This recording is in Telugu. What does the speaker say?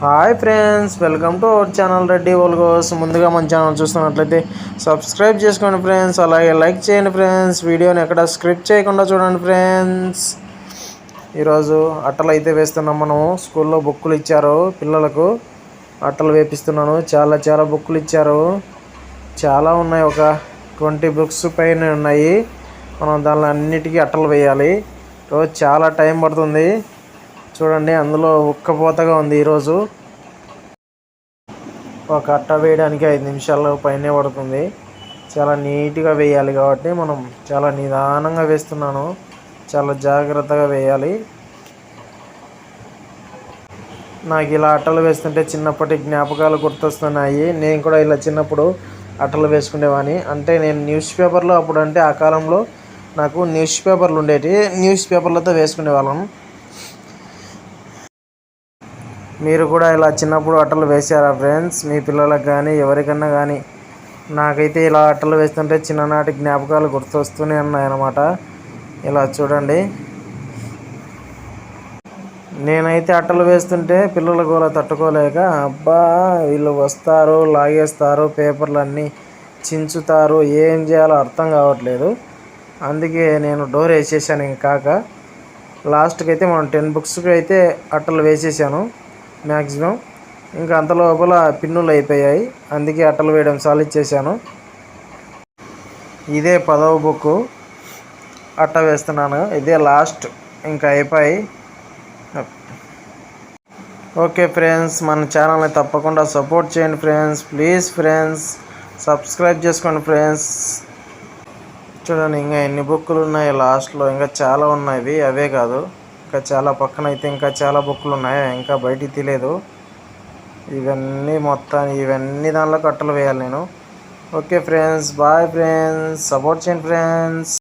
Hi friends welcome to our channel Reddy vlogs. ముందుగా మన ఛానల్ చూస్తున్నట్లయితే సబ్స్క్రైబ్ చేసుకోండి ఫ్రెండ్స్ అలాగే లైక్ చేయండి ఫ్రెండ్స్. వీడియోని ఎక్కడ స్క్రిప్ట్ చేయకుండా చూడండి ఫ్రెండ్స్. ఈరోజు అట్టలు అయితే వేస్తున్నాం మనము. స్కూల్లో బుక్కులు ఇచ్చారు పిల్లలకు. అట్టలు వేపిస్తున్నాను. చాలా చాలా బుక్కులు ఇచ్చారు. చాలా ఉన్నాయి. ఒక ట్వంటీ బుక్స్ పైన ఉన్నాయి. మనం దానిలో అన్నిటికీ అట్టలు వేయాలి. రోజు చాలా టైం పడుతుంది. చూడండి అందులో ఉక్కపోతగా ఉంది ఈరోజు. ఒక అట్ట వేయడానికి ఐదు నిమిషాల పైనే పడుతుంది. చాలా నీట్గా వేయాలి కాబట్టి మనం చాలా నిదానంగా వేస్తున్నాను. చాలా జాగ్రత్తగా వేయాలి. నాకు ఇలా అట్టలు వేస్తుంటే చిన్నప్పటి జ్ఞాపకాలు గుర్తొస్తున్నాయి. నేను కూడా ఇలా చిన్నప్పుడు అట్టలు వేసుకునేవాని అంటే నేను న్యూస్ పేపర్లో అప్పుడు అంటే ఆ కాలంలో నాకు న్యూస్ పేపర్లు ఉండేవి న్యూస్ పేపర్లతో వేసుకునేవాళ్ళం. మీరు కూడా ఇలా చిన్నప్పుడు అట్టలు వేసారా ఫ్రెండ్స్? మీ పిల్లలకు కానీ ఎవరికన్నా కానీ నాకైతే ఇలా అట్టలు వేస్తుంటే చిన్ననాటి జ్ఞాపకాలు గుర్తొస్తూనే ఉన్నాయన్నమాట. ఇలా చూడండి. నేనైతే అట్టలు వేస్తుంటే పిల్లలు కూడా తట్టుకోలేక అబ్బా వీళ్ళు వస్తారు లాగేస్తారు పేపర్లు అన్నీ చించుతారు ఏం చేయాలో అర్థం కావట్లేదు. అందుకే నేను డోర్ వేసేసాను ఇంక కాక లాస్ట్కి అయితే మనం టెన్ బుక్స్కి అయితే అట్టలు వేసేసాను. మ్యాక్సిమం ఇంకా అంత లోపల పిన్నులు అయిపోయాయి. అందుకే అట్టలు వేయడం సాలిచ్చేసాను ఇదే పదవ బుక్ అట్ట వేస్తున్నాను. ఇదే లాస్ట్. ఇంకా అయిపోయి. ఓకే ఫ్రెండ్స్ మన ఛానల్ని తప్పకుండా సపోర్ట్ చేయండి ఫ్రెండ్స్. ప్లీజ్ ఫ్రెండ్స్ సబ్స్క్రైబ్ చేసుకోండి ఫ్రెండ్స్. చూడండి ఇంకా ఎన్ని బుక్కులు ఉన్నాయి లాస్ట్లో. ఇంకా చాలా ఉన్నాయి. అవే కాదు. ఇంకా చాలా పక్కన అయితే ఇంకా చాలా బుక్కులు ఉన్నాయి ఇంకా బయటికి తీయలేదు. ఇవన్నీ మొత్తం ఇవన్నీ దానిలో కట్టలు వేయాలి నేను. Okay friends bye friends support చేయండి ఫ్రెండ్స్.